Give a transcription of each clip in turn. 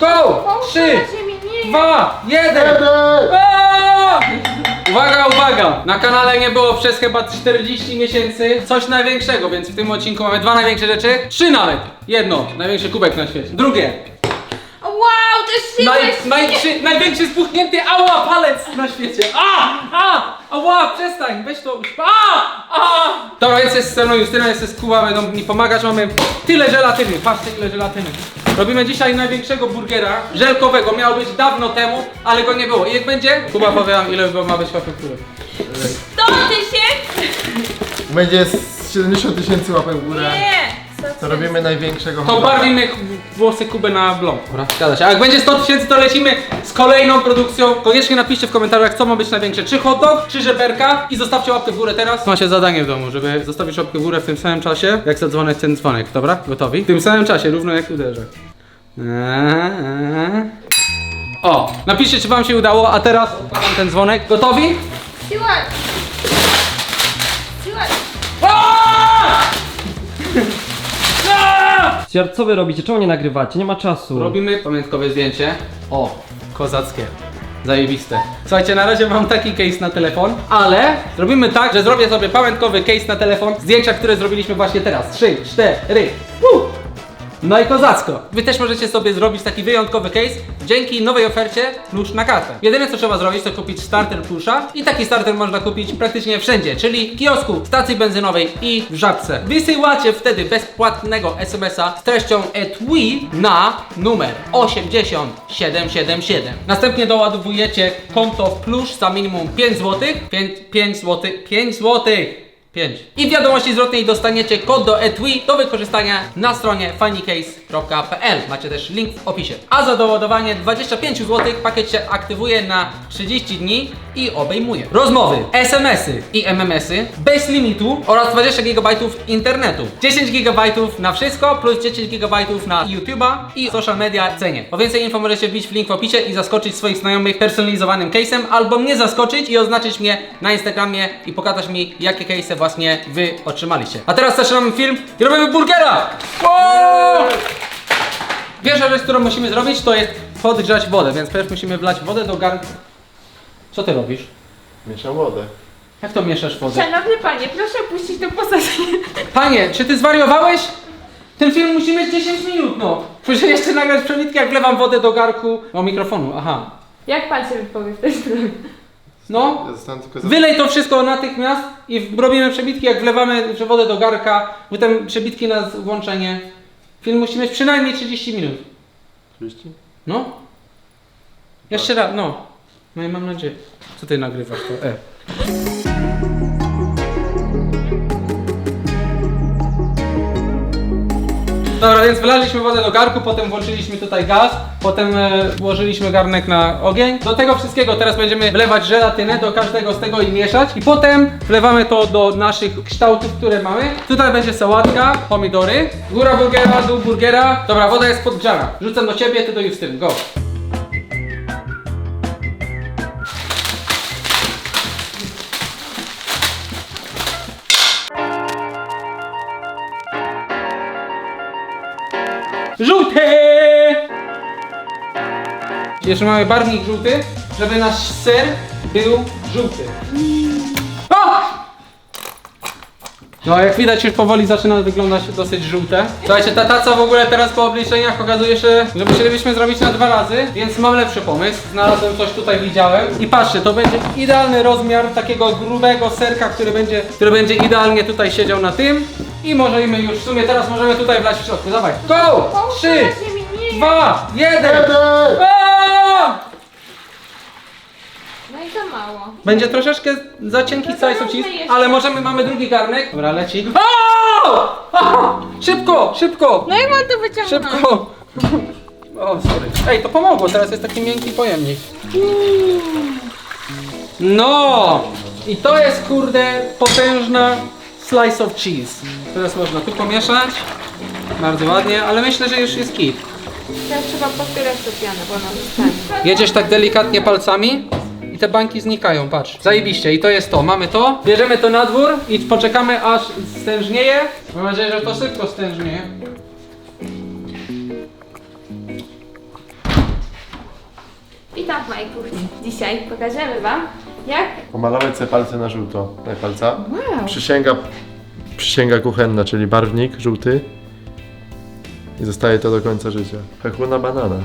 Go! Trzy, dwa, jeden! Aaa! Uwaga, uwaga! Na kanale nie było przez chyba 40 miesięcy coś największego, więc w tym odcinku mamy dwa największe rzeczy. Trzy nawet! Jedno, największy kubek na świecie. Drugie, Wow, to naj, siłeś! największy, największy spuchnięty ała palec na świecie. A! A! Ała! Przestań! Weź to. A! A! Dobra, więc jest ze mną Justyna, jest z Kuba, będą mi pomagać. Mamy tyle żelatyny. Patrzcie ile żelatyny. Robimy dzisiaj największego burgera żelkowego. Miał być dawno temu, ale go nie było. I jak będzie? Kuba powie wam ile ma być łapek w górę. 100 tysięcy! Będzie z 70 tysięcy łapek w górę. Nie! To robimy największego To barwimy włosy Kuby na blond. Dobra, zgadza się. A jak będzie 100 tysięcy, to lecimy z kolejną produkcją. Koniecznie napiszcie w komentarzach, co ma być największe. Czy hot dog, czy żeberka. I zostawcie łapkę w górę teraz. Macie zadanie w domu, żeby zostawić łapkę w górę w tym samym czasie, jak zadzwonię ten dzwonek. Dobra? Gotowi? W tym samym czasie, równo jak uderzę. Eee. O, napiszcie, czy wam się udało, a teraz odpalam ten dzwonek. Gotowi? Siła! Stwierd, co wy robicie? Czemu nie nagrywacie? Nie ma czasu. Robimy pamiątkowe zdjęcie. O, kozackie. Zajebiste. Słuchajcie, na razie mam taki case na telefon, ale zrobimy tak, że zrobię sobie pamiątkowy case na telefon. Zdjęcia, które zrobiliśmy właśnie teraz. Trzy, cztery. Woo! No i kozacko. Wy też możecie sobie zrobić taki wyjątkowy case dzięki nowej ofercie plusz na kartę. Jedyne co trzeba zrobić to kupić starter plusza i taki starter można kupić praktycznie wszędzie, czyli w kiosku, stacji benzynowej i w żabce. Wysyłacie wtedy bezpłatnego SMS-a z treścią etui na numer 80777. Następnie doładowujecie konto w plusz za minimum 5 zł. 5, 5 zł, 5 złotych. 5. I w wiadomości zwrotnej dostaniecie kod do etui do wykorzystania na stronie funnycase.pl. Macie też link w opisie. A za doładowanie 25 zł pakiet się aktywuje na 30 dni i obejmuje rozmowy, SMS-y i MMS-y bez limitu oraz 20 GB internetu. 10 GB na wszystko plus 10 GB na YouTube'a i social media cenie. Po więcej info możecie wbić w link w opisie i zaskoczyć swoich znajomych personalizowanym case'em albo mnie zaskoczyć i oznaczyć mnie na Instagramie i pokazać mi jakie case'y właśnie wy otrzymaliście. A teraz zaczynamy film i robimy burgera! Wow! Pierwsza rzecz, którą musimy zrobić to jest podgrzać wodę, więc pierwszy musimy wlać wodę do garnka. Co ty robisz? Mieszam wodę. Jak to mieszasz wodę? Szanowny panie, proszę opuścić to posażenie. Panie, czy ty zwariowałeś? Ten film musi mieć 10 minut, no. Muszę jeszcze nagrać przewidkę, jak wlewam wodę do garku. O mikrofonu, aha. Jak pan się wypowie w tej sprawie? No, tylko za... wylej to wszystko natychmiast i w- robimy przebitki, jak wlewamy wodę do garka. Potem przebitki na włączenie. Film musi mieć przynajmniej 30 minut. 30? No. Jeszcze raz, no. No i mam nadzieję. Co ty nagrywasz to? E. Dobra, więc wlaliśmy wodę do garku, potem włączyliśmy tutaj gaz, potem e, włożyliśmy garnek na ogień. Do tego wszystkiego teraz będziemy wlewać żelatynę do każdego z tego i mieszać. I potem wlewamy to do naszych kształtów, które mamy. Tutaj będzie sałatka, pomidory, góra burgera, dół burgera. Dobra, woda jest podgrzana. Rzucam do ciebie, ty do Justyny. Go. Żółty! Jeszcze mamy barwnik żółty, żeby nasz ser był żółty. O! No jak widać już powoli zaczyna wyglądać dosyć żółte. Słuchajcie, ta taca w ogóle teraz po obliczeniach okazuje się, że musielibyśmy zrobić na dwa razy, więc mam lepszy pomysł. Znalazłem coś tutaj, widziałem. I patrzcie, to będzie idealny rozmiar takiego grubego serka, który będzie, który będzie idealnie tutaj siedział na tym. I możemy już, w sumie teraz możemy tutaj wlać w środku. Dawaj, go! Trzy, dwa, jeden! No i za mało. Będzie troszeczkę za cienki No cheese, jeszcze. ale możemy, mamy drugi garnek. Dobra, leci. Szybko, szybko! No jak mam to wyciągnąć? Szybko! O, sorry. Ej, to pomogło, teraz jest taki miękki pojemnik. No! I to jest, kurde, potężna slice of cheese. Teraz można tu pomieszać. Bardzo ładnie, ale myślę, że już jest kit. Teraz trzeba potwierać to pianę, bo ona zostanie. Jedziesz tak delikatnie palcami i te bańki znikają, patrz. Zajebiście i to jest to. Mamy to, bierzemy to na dwór i poczekamy aż stężnieje. Mam nadzieję, że to szybko stężnieje. robiłam w mojej kuchni. Dzisiaj pokażemy wam, jak Pomalować sobie palce na żółto. Daj palca. Wow. Przysięga, przysięga kuchenna, czyli barwnik żółty. I zostaje to do końca życia. Hechuna banana.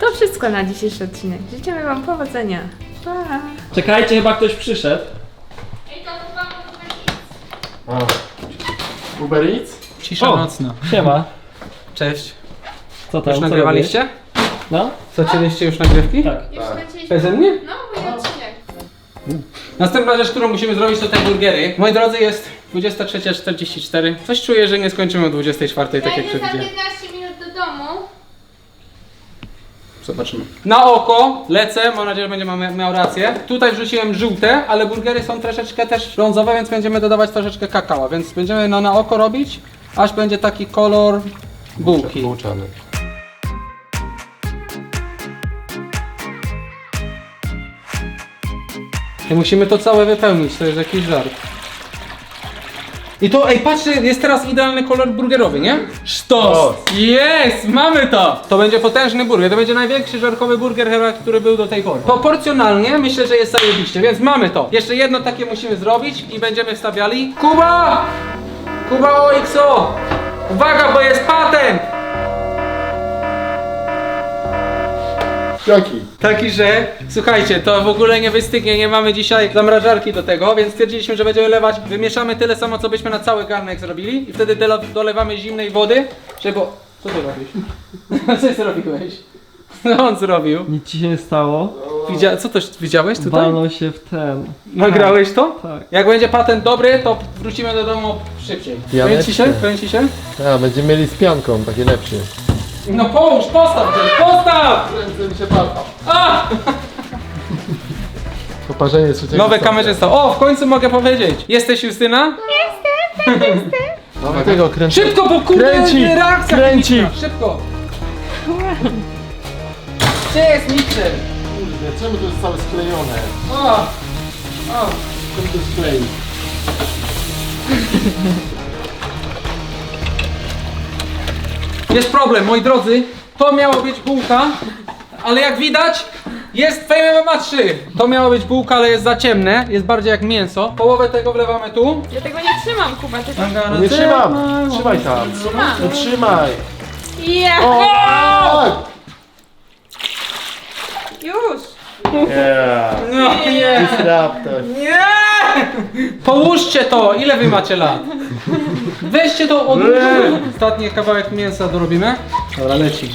To wszystko na dzisiejszy odcinek. Życzymy wam powodzenia. Pa! Czekajcie, chyba ktoś przyszedł. Ej, to chyba A. Uber Eats? Cisza O! nocna. Siema. Cześć. Co tam? Już co nagrywaliście? robisz? No? Zaczęliście już nagrywki? Tak. Już Tak. lecieliśmy. Beze mnie? No. Następna rzecz, którą musimy zrobić to te burgery. Moi drodzy, jest 23.44. Coś czuję, że nie skończymy o 24.00, tak Ja jak idę za przewidziałem. 15 minut do domu. Zobaczymy. Na oko lecę, mam nadzieję, że będzie ma- miał rację. Tutaj wrzuciłem żółte, ale burgery są troszeczkę też brązowe, więc będziemy dodawać troszeczkę kakao, więc będziemy no, na oko robić, aż będzie taki kolor bułki. Bułczany. I musimy to całe wypełnić, to jest jakiś żart. I to, ej, patrzcie, jest teraz idealny kolor burgerowy, nie? Sztos! Jest! Mamy to! To będzie potężny burger, to będzie największy żarkowy burger chyba, który był do tej pory. Proporcjonalnie myślę, że jest zajebiście, więc mamy to. Jeszcze jedno takie musimy zrobić i będziemy wstawiali. Kuba! Kuba OXO! Uwaga, bo jest patent! Jaki? Taki, że słuchajcie, to w ogóle nie wystygnie, nie mamy dzisiaj zamrażarki do tego, więc stwierdziliśmy, że będziemy lewać, wymieszamy tyle samo, co byśmy na cały garnek zrobili i wtedy dole- dolewamy zimnej wody, żeby... Co ty robisz? Co zrobiłeś? Co on zrobił? Nic ci się nie stało. Widzia... Co to widziałeś tutaj? Walnął się w ten. Nagrałeś to? Tak. Jak będzie patent dobry, to wrócimy do domu szybciej. Kręci się? Kręci się? A, będziemy mieli z pianką, taki lepszy. No połóż, postaw, Jerry, postaw! Ręce mi się palą. A! Poparzenie trzeciego Nowe stopnia. kamerzysta. O, w końcu mogę powiedzieć. Jesteś Justyna? Mamy tego kręci. Szybko, bo kurde, Kręci, reakcja kręci. chemiczna. Szybko. Gdzie jest mikser? Kurde, czemu to jest całe sklejone? O, o. Czemu to jest klej? Jest problem, moi drodzy. To miało być bułka, ale jak widać, jest Fame MMA 3. To miało być bułka, ale jest za ciemne. Jest bardziej jak mięso. Połowę tego wlewamy tu. Ja tego nie trzymam, Kuba, tylko... Nie trzymam! Trzymaj tam! Trzymam. No trzymaj! Ja! O! tak! Już! Yeah! No nie. Nie! Połóżcie to! Ile wy macie lat? Weźcie to od Ostatni kawałek mięsa dorobimy. Dobra, leci.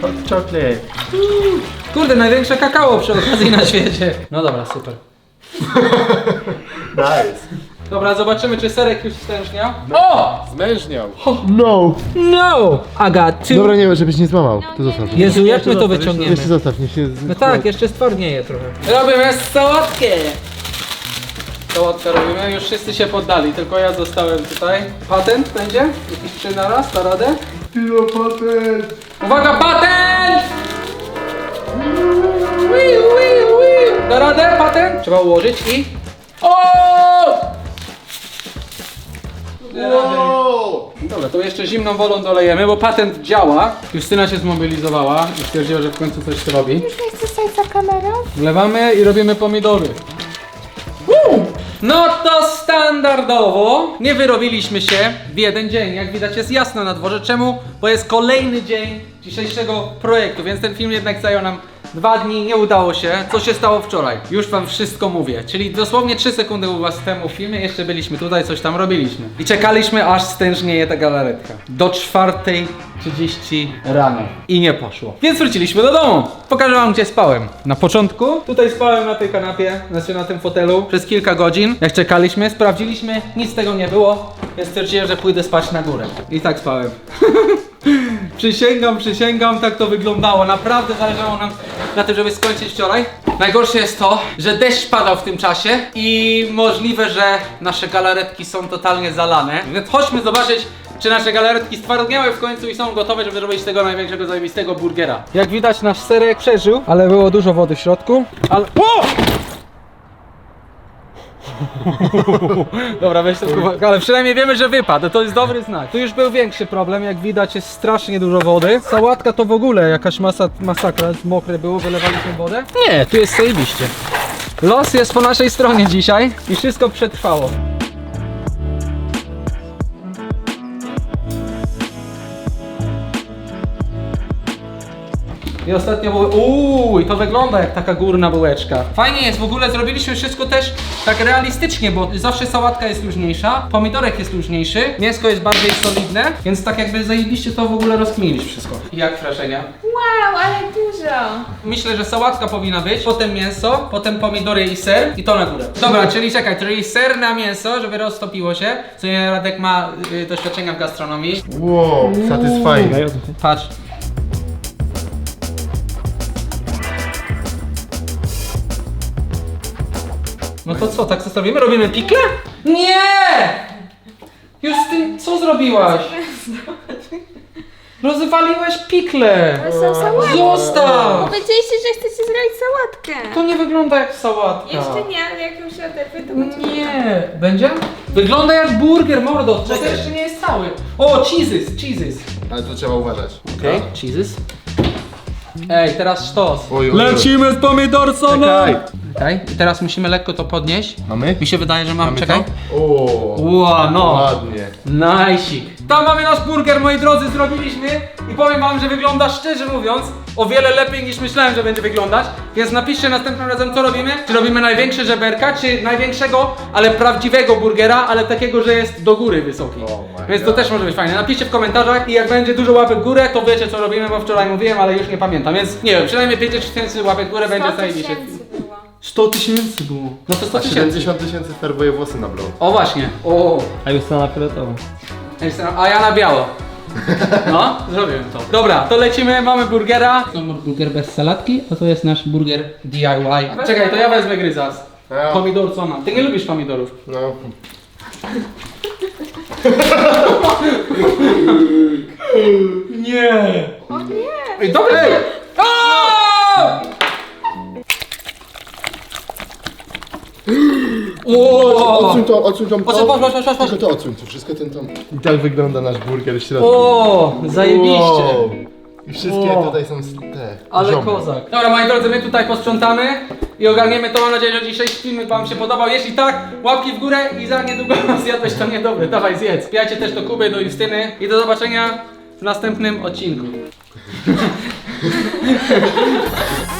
Hot chocolate. Kurde, największe kakao przy okazji na świecie. No dobra, super. Nice. Dobra, zobaczymy czy serek już stężniał. O! Zmężniał. No! No! Aga, ty... Dobra, nie, żebyś nie złamał. To zostaw. Jezu, jak my to wyciągniemy? Jeszcze zostaw, niech się... No tak, jeszcze stwardnieje trochę. Robimy sałatkę! Sałatkę robimy, już wszyscy się poddali, tylko ja zostałem tutaj. Patent będzie? Jakiś trzy na raz, da radę? Pilopatent! Uwaga, patent! Ui, ui, ui. Da radę, patent? Trzeba ułożyć i... O! Wow! Dobra, to jeszcze zimną wolą dolejemy, bo patent działa. Justyna się zmobilizowała i stwierdziła, że w końcu coś robi. Już nie chcesz stać za kamerą? Wlewamy i robimy pomidory. No to standardowo nie wyrobiliśmy się w jeden dzień. Jak widać jest jasno na dworze. Czemu? Bo jest kolejny dzień dzisiejszego projektu, więc ten film jednak zajął nam dwa dni, nie udało się. Co się stało wczoraj? Już wam wszystko mówię. Czyli dosłownie 3 sekundy u was temu w filmie, jeszcze byliśmy tutaj, coś tam robiliśmy. I czekaliśmy aż stężnieje ta galaretka. Do 4.30 rano. I nie poszło. Więc wróciliśmy do domu. Pokażę wam gdzie spałem. Na początku tutaj spałem na tej kanapie, znaczy na tym fotelu przez kilka godzin. Jak czekaliśmy, sprawdziliśmy, nic z tego nie było. Więc stwierdziłem, że pójdę spać na górę. I tak spałem. przysięgam, przysięgam, tak to wyglądało. Naprawdę zależało nam na tym, żeby skończyć wczoraj. Najgorsze jest to, że deszcz padał w tym czasie i możliwe, że nasze galaretki są totalnie zalane. Więc chodźmy zobaczyć, czy nasze galaretki stwardniały w końcu i są gotowe, żeby zrobić tego największego zajebistego burgera. Jak widać, nasz serek przeżył, ale było dużo wody w środku. Ale... O! Dobra, weź to kubek, ale przynajmniej wiemy, że wypadł, to jest dobry znak. Tu już był większy problem, jak widać jest strasznie dużo wody. Sałatka to w ogóle jakaś masa, masakra, mokre było, wylewaliśmy wodę. Nie, tu jest zajebiście. Los jest po naszej stronie dzisiaj i wszystko przetrwało. I ostatnio było. Uuu, i to wygląda jak taka górna bułeczka. Fajnie jest, w ogóle zrobiliśmy wszystko też tak realistycznie, bo zawsze sałatka jest luźniejsza, pomidorek jest luźniejszy, mięsko jest bardziej solidne, więc tak jakby zajebiście to w ogóle rozkminić wszystko. Jak wrażenia? Wow, ale dużo. Myślę, że sałatka powinna być, potem mięso, potem pomidory i ser i to na górę. Dobra, czyli czekaj, czyli ser na mięso, żeby roztopiło się, co nie Radek ma y, doświadczenia w gastronomii. Wow, satisfying. Co chodzi? Patrz. No to co, tak zostawimy? Robimy pikle? Nie! Już z tym, co zrobiłaś? Rozwaliłaś pikle! To są sałatki. Zostaw! Powiedzieliście, że chcecie zrobić sałatkę. To nie wygląda jak sałatka. Jeszcze nie, ale jak już się oderwę, to będzie. Nie, będzie? Wygląda jak burger, mordo. To jeszcze nie jest cały. O, cheeses, cheeses. Ale tu trzeba uważać. Okej, cheeses. Ej, teraz sztos. Oj, oj, oj. z pomidorsonem! Czekaj. Czekaj, i teraz musimy lekko to podnieść. Mamy? Mi się wydaje, że mamy, Mamy czekaj. to? O, Ła, no. ładnie. Najsik. Tam mamy nasz burger, moi drodzy, zrobiliśmy i powiem wam, że wygląda szczerze mówiąc o wiele lepiej niż myślałem, że będzie wyglądać. Więc napiszcie następnym razem, co robimy. Czy robimy największe żeberka, czy największego, ale prawdziwego burgera, ale takiego, że jest do góry wysoki. Oh Więc to też może być fajne. Napiszcie w komentarzach i jak będzie dużo łapek w górę, to wiecie co robimy, bo wczoraj mówiłem, ale już nie pamiętam. Więc nie wiem, przynajmniej 50 tysięcy łapek w górę będzie 100 zajebiście. tysięcy było. 100 tysięcy było. No to 100 A tysięcy. 70 tysięcy farbuje włosy na blond. O właśnie. O. A Justyna fioletowa. A ja na biało. No, zrobiłem to. Dobra, to lecimy, mamy burgera. To burger bez salatki, a to jest nasz burger DIY. Czekaj, to ja wezmę gryzas. Ja. Pomidor co mam? Ty nie lubisz pomidorów. No. Nie. O nie! Ej, dobra. O! Odsuń to, odsuń to. Patrz, patrz, patrz, patrz, patrz. Tylko to odsuń, to wszystko ten tam. I tak wygląda nasz burger w środku. O, zajebiście. Wow. I wszystkie Wow. tutaj są s- te. Ale ziomy. kozak. Dobra, moi drodzy, my tutaj posprzątamy i ogarniemy to. Mam nadzieję, że dzisiejszy film wam się podobał. Jeśli tak, łapki w górę i za niedługo zjadłeś to niedobre. Dawaj, zjedz. Wbijajcie też do Kuby, do Justyny i do zobaczenia w następnym odcinku.